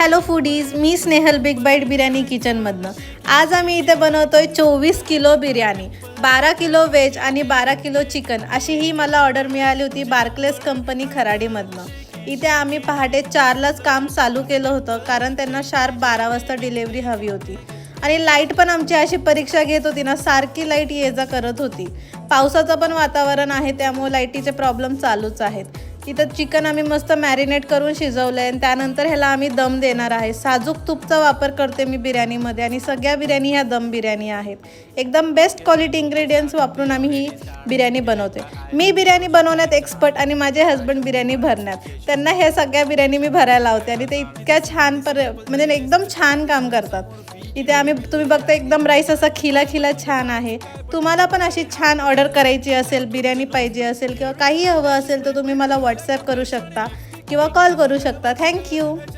Hello foodies मी Snehal big bite biryani किचनमधनं आज आम्ही इथे बनवतोय चोवीस किलो बिर्याणी बारा किलो व्हेज आणि बारा किलो चिकन अशी ही मला ऑर्डर मिळाली होती बार्कलेस कंपनी खराडीमधनं इथे आम्ही पहाटे चारलाच काम चालू केलं होतं कारण त्यांना शार्प बारा वाजता डिलेवरी हवी होती. आणि लाइट पण आमची अशी परीक्षा घेत होती ना सारखी लाइट ये जा करत होती. पावसाचं पण वातावरण आहे त्यामुळे लाईटीचे प्रॉब्लेम चालूच आहेत. इथं चिकन आम्ही मस्त मॅरिनेट करून शिजवलं आहे आणि त्यानंतर ह्याला आम्ही दम देणार आहे. साजूक तूपचा वापर करते मी बिर्याणीमध्ये आणि सगळ्या बिर्याणी ह्या दम बिर्याणी आहेत. एकदम बेस्ट क्वालिटी इंग्रेडियंट्स वापरून आम्ही ही बिर्याणी बनवते. मी बिर्याणी बनवण्यात एक्सपर्ट आणि माझे हस्बंड बिर्याणी भरण्यात. त्यांना ह्या सगळ्या बिर्याणी मी भरायला लावते आणि ते इतक्या छान पर म्हणजे एकदम छान काम करतात. इथे आम्ही तुम्ही बघता एकदम राईस असा खिला खिला छान आहे. तुम्हाला पण अशी छान ऑर्डर करायची असेल बिर्याणी पाहिजे असेल किंवा काही हवं असेल तर तुम्ही मला व्हॉट्सॲप करू शकता किंवा कॉल करू शकता. थँक्यू